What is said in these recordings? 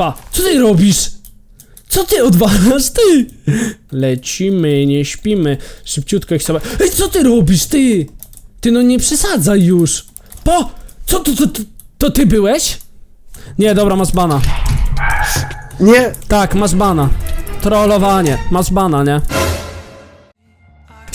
Pa, co ty robisz? Co ty odwalasz, ty? Lecimy, nie śpimy. Szybciutko ich sobie... Ej, co ty robisz, ty? Ty no nie przesadzaj już. Po, co to, to, to, to ty byłeś? Nie, dobra, masz bana. Nie! Tak, masz bana. Trollowanie, masz bana, nie?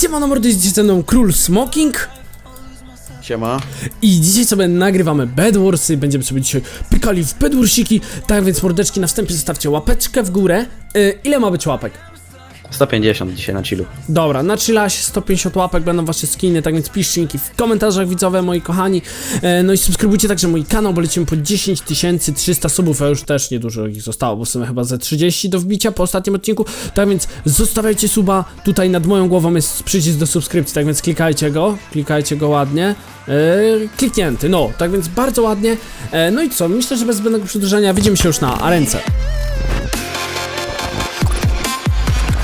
Siemano mordy, jest ze mną Król Smoking Siema. i dzisiaj sobie nagrywamy Bedwarsy, będziemy sobie dzisiaj pykali w Bedwarsiki, tak więc mordeczki na wstępie zostawcie łapeczkę w górę. Y, ile ma być łapek? 150 dzisiaj na chillu. Dobra, na chillasie 150 łapek będą wasze skiny, tak więc piszcie linki w komentarzach widzowie, moi kochani. E, no i subskrybujcie także mój kanał, bo lecimy po 10 300 subów, a już też niedużo ich zostało, bo w sumie chyba ze 30 do wbicia po ostatnim odcinku. Tak więc zostawiajcie suba, tutaj nad moją głową jest przycisk do subskrypcji, tak więc klikajcie go, klikajcie go ładnie. E, kliknięty, no, tak więc bardzo ładnie. E, no i co, myślę, że bez zbędnego przedłużenia widzimy się już na arence.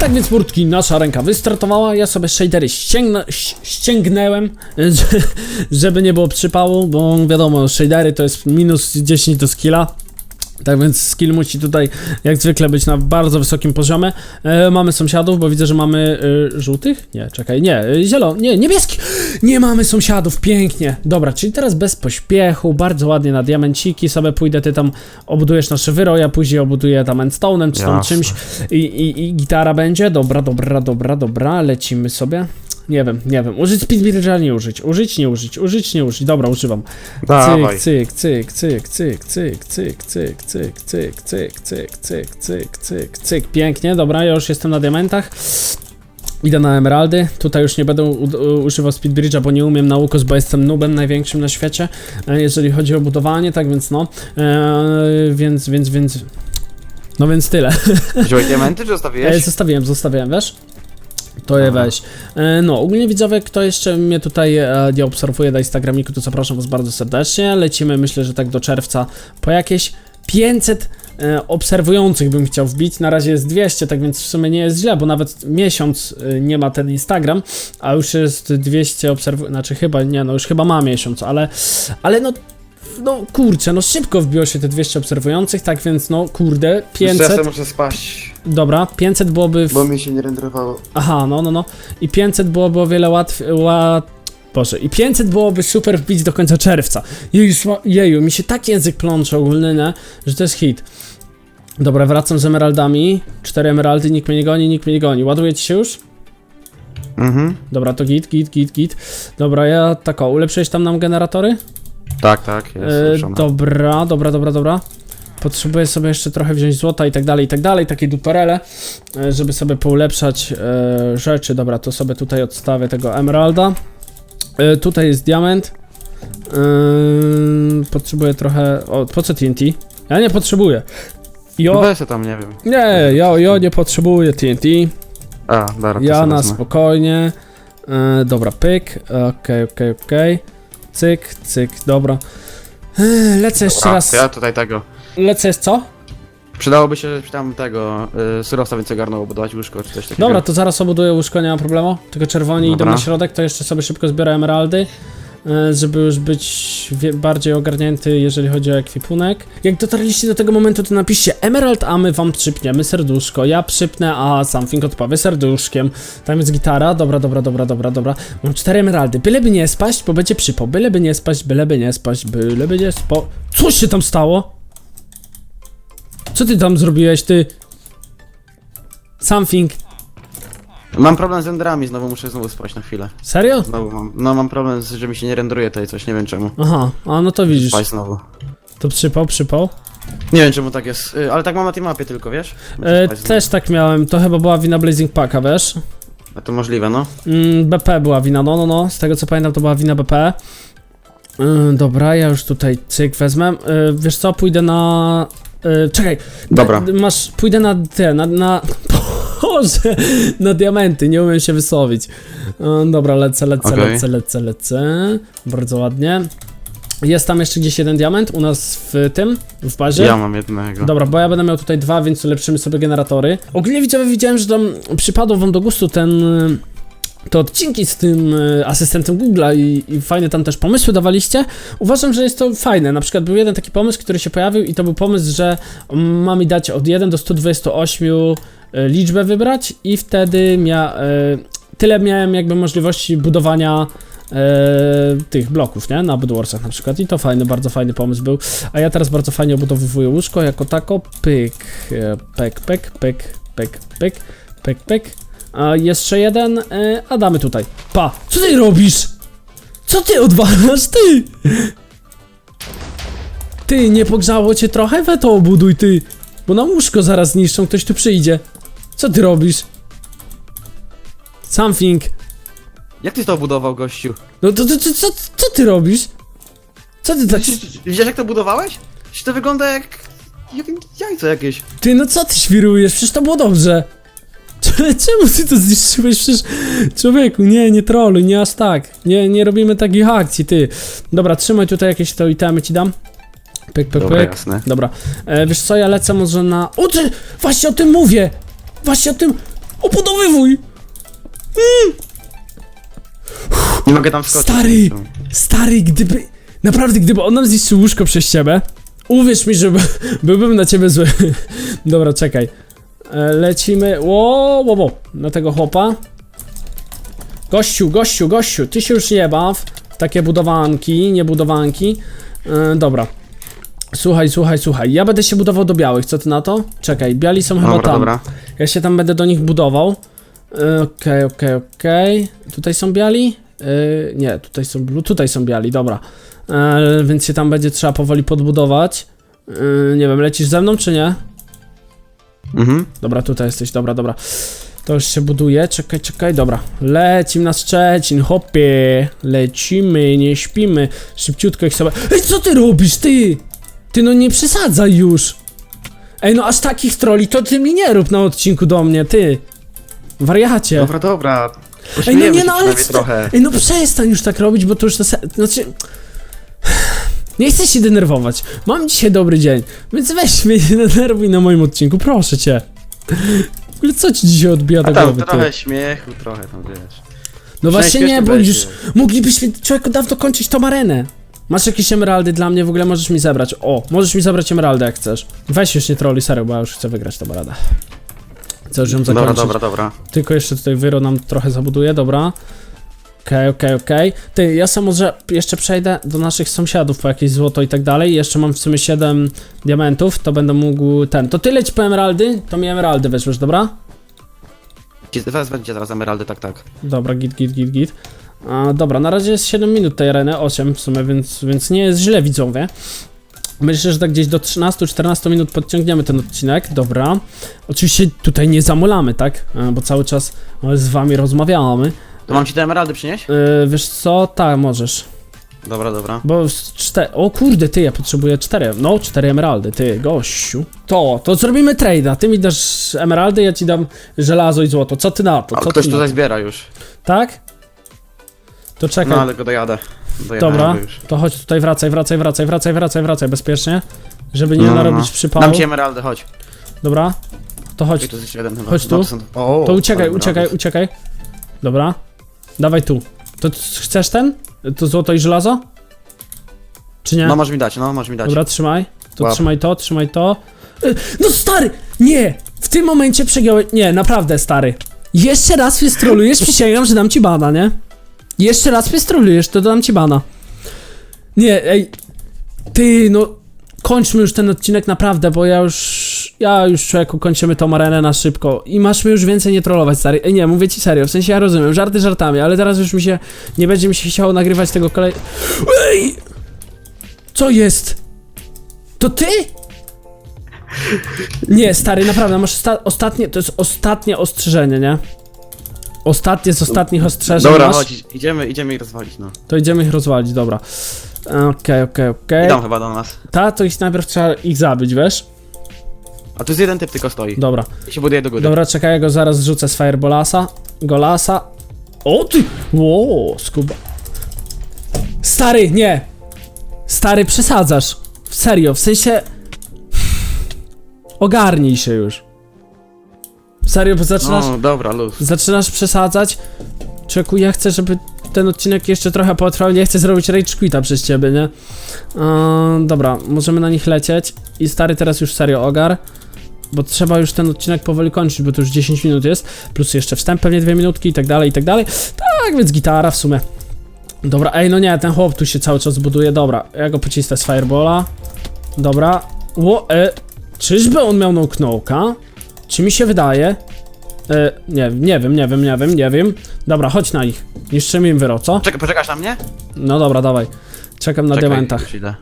Tak więc murtki, nasza ręka wystartowała, ja sobie shadery ścięgnę, ś- ściągnęłem, że- żeby nie było przypału, bo wiadomo, shadery to jest minus 10 do skilla. Tak więc skill musi tutaj jak zwykle być na bardzo wysokim poziomie. E, mamy sąsiadów, bo widzę, że mamy e, żółtych? Nie, czekaj, nie, e, zielony, nie, niebieski. Nie mamy sąsiadów, pięknie. Dobra, czyli teraz bez pośpiechu, bardzo ładnie na diamenciki sobie pójdę, ty tam obudujesz nasze wyro, ja później obuduję tam endstone'em czy tam Jasne. czymś i, i, i gitara będzie. Dobra, dobra, dobra, dobra, lecimy sobie. Nie wiem, nie wiem. Użyć speedbridge'a, nie użyć. Użyć, nie użyć. Użyć, nie użyć. Dobra, używam. Dawaj. Cyk, cyk, cyk, cyk, cyk, cyk, cyk, cyk, cyk, cyk, cyk, cyk, cyk, cyk, cyk. Pięknie, dobra, ja już jestem na diamentach. Idę na emeraldy. Tutaj już nie będę używał speedbridge'a, bo nie umiem na ukos, bo jestem nubem największym na świecie, e, jeżeli chodzi o budowanie, tak więc no. E, więc, więc, więc... No więc tyle. Wziąłeś diamenty czy E, zostawiłeś? zostawiłem, zostawiłem, wiesz? To je weź. E, no, ogólnie widzowie, kto jeszcze mnie tutaj e, nie obserwuje na Instagramiku, to zapraszam was bardzo serdecznie. Lecimy, myślę, że tak do czerwca po jakieś 500 e, obserwujących bym chciał wbić. Na razie jest 200, tak więc w sumie nie jest źle, bo nawet miesiąc e, nie ma ten Instagram, a już jest 200 obserwujących, znaczy chyba, nie no, już chyba ma miesiąc, ale, ale no no kurczę, no szybko wbiło się te 200 obserwujących, tak więc no kurde, Ja 500, sobie muszę spaść, dobra, 500 byłoby w bo mi się nie renderowało. Aha, no, no, no. I 500 byłoby o wiele łatwiej. Łat... Boże, i 500 byłoby super wbić do końca czerwca. Jeju, jeju, mi się tak język plącze ogólny, nie? że to jest hit. Dobra, wracam z emeraldami. Cztery emeraldy, nikt mnie nie goni, nikt mnie nie goni. Ładuje ci się już? Mhm. Dobra, to git, git, git, git. Dobra, ja tak o, ulepszyłeś tam nam generatory? Tak, tak, jest E, dobra, dobra, dobra, dobra. Potrzebuję sobie jeszcze trochę wziąć złota i tak dalej, i tak dalej, takie duperele, e, żeby sobie poulepszać e, rzeczy. Dobra, to sobie tutaj odstawię tego emeralda. E, tutaj jest diament. E, potrzebuję trochę... O, po co TNT? Ja nie potrzebuję. No Jo, weź se tam, nie wiem. nie, ja, ja nie potrzebuję TNT. A, dobra, to Ja sobie na wezmę. spokojnie. E, dobra, pyk. Okej, okej, okej. Cyk, cyk, dobra. E, lecę jeszcze Dobra, raz. to ja tutaj tego. Lecę jest co? Przydałoby się tam tego y, surosa więcej garnął budować łóżko czy coś takiego. Dobra, to zaraz obuduję łóżko, nie ma problemu. Tylko czerwoni idą na środek, to jeszcze sobie szybko zbiorę emeraldy. e, Żeby już być wie- bardziej ogarnięty, jeżeli chodzi o ekwipunek. Jak dotarliście do tego momentu, to napiszcie Emerald, a my wam przypniemy serduszko. Ja przypnę, a Something odpowie serduszkiem. Tam jest gitara, dobra, dobra, dobra, dobra, dobra. Mam cztery emeraldy, byleby nie spaść, bo będzie przypo. Byleby nie spaść, byleby nie spaść, byleby nie spo... Co się tam stało? Co ty tam zrobiłeś, ty? Something. Mam problem z renderami, znowu muszę znowu spać na chwilę. Serio? Znowu mam. No mam problem, z, że mi się nie renderuje tutaj coś, nie wiem czemu. Aha, a no to widzisz. Spać znowu. To przypał, przypał. Nie wiem czemu tak jest, y, ale tak mam na tej mapie tylko, wiesz? Muszę E, spać znowu. też tak miałem, to chyba była wina Blazing Packa, wiesz? A to możliwe, no. Mm, BP była wina, no, no, no, z tego co pamiętam to była wina BP. Yy, dobra, ja już tutaj cyk wezmę. Yy, wiesz co, pójdę na... Yy, czekaj. Dobra. D- masz, pójdę na te, na, na... Boże, na diamenty, nie umiem się wysłowić. Yy, dobra, lecę, lecę, Okej. lecę, lecę, lecę. Bardzo ładnie. Jest tam jeszcze gdzieś jeden diament u nas w tym, w bazie. Ja mam jednego. Dobra, bo ja będę miał tutaj dwa, więc ulepszymy sobie generatory. Ogólnie widzowie widziałem, że tam przypadł wam do gustu ten... te odcinki z tym e, asystentem Google'a i, i fajne tam też pomysły dawaliście, uważam, że jest to fajne. Na przykład był jeden taki pomysł, który się pojawił i to był pomysł, że ma mi dać od 1 do 128 e, liczbę wybrać i wtedy mia, e, tyle miałem jakby możliwości budowania tych bloków, nie? Na Bedwarsach na przykład i to fajny, bardzo fajny pomysł był. A ja teraz bardzo fajnie obudowywuję łóżko jako tako, pyk, pek, pek, pek, pek, pek, pek, pek. A jeszcze jeden, e, a damy tutaj. Pa, co ty robisz? Co ty odwalasz, ty? Ty, nie pogrzało cię trochę? We to obuduj, ty. Bo na łóżko zaraz zniszczą, ktoś tu przyjdzie. Co ty robisz? Something. Jak ty to budował, gościu? No to, to, to co, co ty robisz? Co ty tak... Widziałeś jak to budowałeś? Przecież to wygląda jak... jak jajco jakieś. Ty, no co ty świrujesz? Przecież to było dobrze. Czemu ty to zniszczyłeś? Przecież człowieku, nie, nie troluj, nie aż tak. Nie, nie robimy takich akcji, ty. Dobra, trzymaj tutaj jakieś to itemy ci dam. Pyk, pyk, Dobra, pyk. jasne. Dobra. E, wiesz co, ja lecę może na... O ty! Właśnie o tym mówię! Właśnie o tym... Obudowywuj! Nie mogę tam wskoczyć. Stary! Stary, gdyby... Naprawdę, gdyby on nam zniszczył łóżko przez ciebie, uwierz mi, że by, byłbym na ciebie zły. Dobra, czekaj. E, lecimy... Ło, ło, ło. Na tego chłopa. Gościu, gościu, gościu, ty się już nie baw. Takie budowanki, nie budowanki. E, dobra. Słuchaj, słuchaj, słuchaj. Ja będę się budował do białych, co ty na to? Czekaj, biali są chyba Dobra, tam. dobra. Ja się tam będę do nich budował. E, Okej, okej, okej. Tutaj są biali? E, nie, tutaj są blue, tutaj są biali, dobra. E, więc się tam będzie trzeba powoli podbudować. E, nie wiem, lecisz ze mną czy nie? Mhm. Dobra, tutaj jesteś, dobra, dobra. To już się buduje, czekaj, czekaj, dobra. Lecimy na Szczecin, hopie. Lecimy, nie śpimy. Szybciutko ich sobie... Ej, co ty robisz, ty? Ty no nie przesadzaj już. Ej, no aż takich troli to ty mi nie rób na odcinku do mnie, ty. Wariacie. Dobra, dobra. Ej, no Pośmiejemy nie się no, ale przynajmniej co- trochę. Ej, no przestań już tak robić, bo to już to se... Znaczy... Nie chcę się denerwować. Mam dzisiaj dobry dzień, więc weź mnie nie denerwuj na moim odcinku, proszę cię. W ogóle co ci dzisiaj odbija A do tam głowy, ty? trochę śmiechu, trochę tam wiesz. No właśnie nie, bo śmiesznie już będzie. moglibyśmy człowieku dawno kończyć tą arenę. Masz jakieś emeraldy dla mnie? W ogóle możesz mi zebrać. O, możesz mi zabrać emeraldę jak chcesz. Weź już nie troli, serio, bo ja już chcę wygrać tą radę. Chcę już ją Dobra, zakończyć. dobra, dobra. Tylko jeszcze tutaj wyro nam trochę zabuduje, dobra. Okej, okej, okej. Ty, ja sam może jeszcze przejdę do naszych sąsiadów po jakieś złoto i tak dalej. Jeszcze mam w sumie 7 diamentów, to będę mógł ten. To ty leć po emeraldy, to mi emeraldy weźmiesz, dobra? Ci- Zaraz będzie zaraz emeraldy, tak, tak. Dobra, git, git, git, git. A, dobra, na razie jest 7 minut tej areny, 8 w sumie, więc, więc nie jest źle, widzowie. Myślę, że tak gdzieś do 13-14 minut podciągniemy ten odcinek, dobra. Oczywiście tutaj nie zamulamy, tak? E, Bo cały czas e, z wami rozmawiamy. To mam ci te emeraldy przynieść? Yy, wiesz co? Tak, możesz. Dobra, dobra. Bo z cztery. O kurde, ty, ja potrzebuję cztery. No, cztery emeraldy, ty, gościu. To, to zrobimy trade'a. Ty mi dasz emeraldy, ja ci dam żelazo i złoto. Co ty na to? A Co ktoś ty na tutaj to? zbiera już. Tak? To czekaj. No ale go dojadę. Dojechałem Dobra, już. to chodź tutaj, wracaj, wracaj, wracaj, wracaj, wracaj, wracaj, bezpiecznie. Żeby nie No, no, narobić no. przypału. Dam ci emeraldy, chodź. Dobra. To chodź, tu jest jeden chyba. Chodź tu. No, są- O, to uciekaj, emeraldów. uciekaj, uciekaj. Dobra. Dawaj tu. To c- chcesz ten? To złoto i żelazo? Czy nie? No możesz mi dać, no możesz mi dać. Dobra, trzymaj. To Łap. trzymaj to, trzymaj to. Y, No stary! Nie! W tym momencie przegiąłeś. Nie, naprawdę stary. Jeszcze raz mnie strolujesz, przysięgam, że dam ci bana, nie? Jeszcze raz mnie strolujesz, to dam ci bana. Nie, ej. Ty, no. Kończmy już ten odcinek naprawdę, bo ja już. Ja już człowieku kończymy tą arenę na szybko. I masz mnie już więcej nie trollować, stary. Ej, nie, mówię ci serio, w sensie ja rozumiem, żarty żartami, ale teraz już mi się. Nie będzie mi się chciało nagrywać tego kolej. Ej! Co jest? To ty? Nie, stary, naprawdę, masz osta ostatnie, to jest ostatnie ostrzeżenie, nie? Ostatnie z ostatnich ostrzeżeń Dobra, masz, chodź, idziemy, idziemy ich rozwalić, no. to idziemy ich rozwalić, dobra. Okej, okej, okej. Idą chyba do nas. Ta, to ich najpierw trzeba ich zabić, wiesz? A tu jest jeden typ tylko stoi. Dobra, I się buduje do góry. dobra, czekaj, ja go zaraz zrzucę z Fireballasa, Golasa. O ty! Ło, skuba. Stary, nie! Stary, przesadzasz. Serio, w sensie... Ogarnij się już. Serio, bo zaczynasz... No, dobra, luz. Zaczynasz przesadzać. Czeku, ja chcę, żeby ten odcinek jeszcze trochę potrwał, nie chcę zrobić rage quita przez ciebie, nie? Eee, dobra, możemy na nich lecieć i stary teraz już serio ogar, bo trzeba już ten odcinek powoli kończyć, bo to już 10 minut jest, plus jeszcze wstęp pewnie 2 minutki i tak dalej, i tak dalej. Tak, więc gitara w sumie. Dobra, ej, no nie, ten chłop tu się cały czas buduje, dobra, ja go pocisnę z firebola. Dobra, ło, e, czyżby on miał no knołka? Czy mi się wydaje? E, nie, nie wiem, nie wiem, nie wiem, nie wiem. Dobra, chodź na nich. Niszczymy im wyro, co? Czekaj, poczekasz na mnie? No dobra, dawaj. Czekam na Czekaj, diamentach. już idę.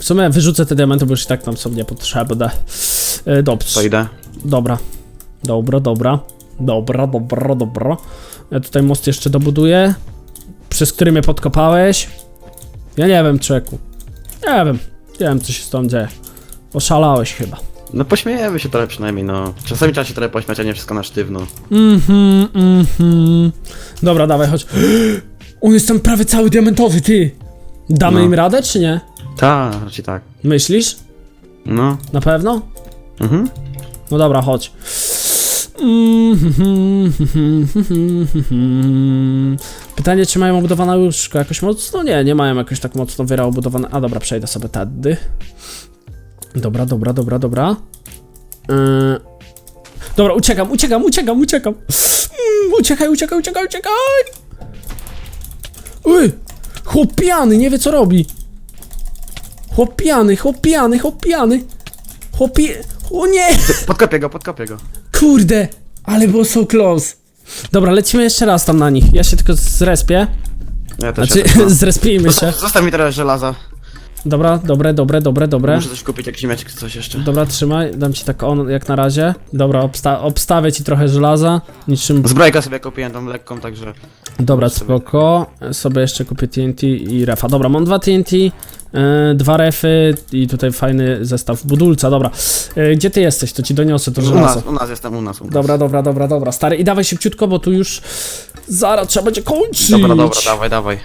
W sumie wyrzucę te diamenty, bo już i tak tam są niepotrzebne. E, dobrze. To idę. Dobra. Dobra, dobra. Dobra, dobra, dobra. Ja tutaj most jeszcze dobuduję. Przez który mnie podkopałeś. Ja nie wiem, czeku. Nie wiem. Nie wiem, co się z tą dzieje. Oszalałeś chyba. No pośmiejemy się trochę przynajmniej, no. Czasami trzeba się trochę pośmiać, a nie wszystko na sztywno. Mhm, mhm. Dobra, dawaj, chodź. On jest tam prawie cały diamentowy, ty. Damy No. im radę, czy nie? Ta, raczej tak. Myślisz? No. Na pewno? Mhm. No dobra, chodź. Pytanie, czy mają obudowane łóżko jakoś mocno? Nie, nie mają jakoś tak mocno wyra obudowane. A dobra, przejdę sobie tedy. Dobra, dobra, dobra, dobra. Yy... Dobra, uciekam, uciekam, uciekam, uciekam. Mm, uciekaj, uciekaj, uciekaj, uciekaj. Uj, chłop pijany, nie wie co robi. Chłop pijany, chłop pijany, chłop pijany. Chłopie... O nie! Podkopię go, podkopię go. Kurde! Ale było so close. Dobra, lecimy jeszcze raz tam na nich. Ja się tylko zrespię. Ja też Znaczy, też, no. zrespijmy się. Zostaw mi teraz żelaza. Dobra, dobre, dobre, dobre, dobre. Muszę coś kupić, jakiś mieczek coś jeszcze. Dobra, trzymaj, dam ci tak on jak na razie. Dobra, obsta obstawię ci trochę żelaza. Niczym. Zbrojkę sobie kupiłem tą lekką, także... Dobra, spoko. Sobie jeszcze kupię TNT i refa. Dobra, mam dwa TNT, yy, dwa refy i tutaj fajny zestaw budulca. Dobra, yy, gdzie ty jesteś? To ci doniosę to U żelazo. nas, u nas jestem, u nas, u nas. Dobra, dobra, dobra, dobra, stary. I dawaj szybciutko, bo tu już zaraz trzeba będzie kończyć. Dobra, dobra, dawaj, dawaj.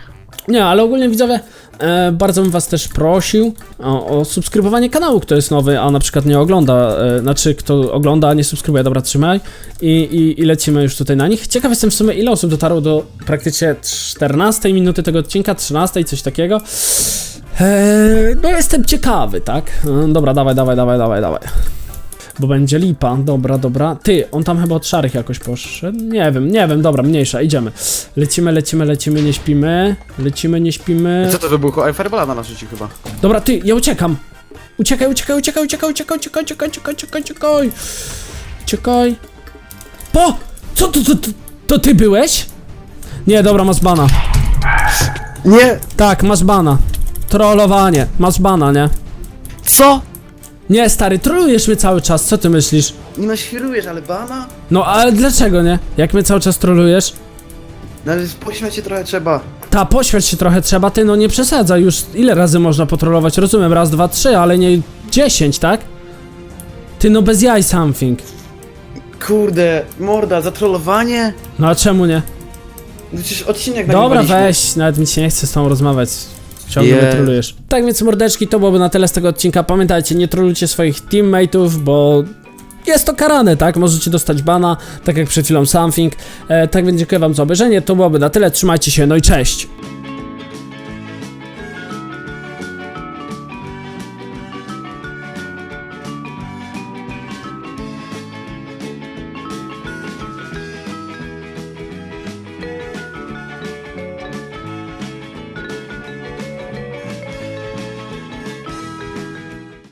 Nie, ale ogólnie widzowie, e, bardzo bym was też prosił o, o subskrybowanie kanału, kto jest nowy, a na przykład nie ogląda, e, znaczy kto ogląda, a nie subskrybuje, dobra, trzymaj I, i, i lecimy już tutaj na nich. Ciekaw jestem w sumie ile osób dotarło do praktycznie 14 minuty tego odcinka, 13, coś takiego. Eee, no jestem ciekawy, tak? E, dobra, dawaj, dawaj, dawaj, dawaj, dawaj. Bo będzie lipa, dobra, dobra. Ty, on tam chyba od szarych jakoś poszedł. Nie wiem, nie wiem, dobra, mniejsza, idziemy. Lecimy, lecimy, lecimy, nie śpimy. Lecimy, nie śpimy. Co to wybuchło? Ej, Firebola na nas rzucił chyba. Dobra, ty, ja uciekam. Uciekaj, uciekaj, uciekaj, uciekaj, uciekaj, uciekaj, uciekaj, uciekaj, uciekaj, uciekaj. Uciekaj. Po! Co to, to, to, to ty byłeś? Nie, dobra, masz bana. Nie! Tak, masz bana. Trollowanie, masz bana, nie? Co? Nie, stary, trolujesz mnie cały czas, co ty myślisz? Nie no, świrujesz, ale bana? No, ale dlaczego nie? Jak mnie cały czas trolujesz? No ale pośmiać się trochę trzeba. Ta, poświać się trochę trzeba, ty no nie przesadza, już ile razy można potrolować, rozumiem, raz, dwa, trzy, ale nie dziesięć, tak? Ty no bez jaj something. Kurde, morda, zatrollowanie? No a czemu nie? No przecież odcinek Dobra, nagrywaliśmy. weź, nawet mi się nie chce z tą rozmawiać. Ciągle mnie trolujesz. Tak więc mordeczki, to byłoby na tyle z tego odcinka. Pamiętajcie, nie trolujcie swoich teammateów, bo jest to karane, tak? Możecie dostać bana, tak jak przed chwilą something. E, tak więc dziękuję wam za obejrzenie, to byłoby na tyle, trzymajcie się, no i cześć!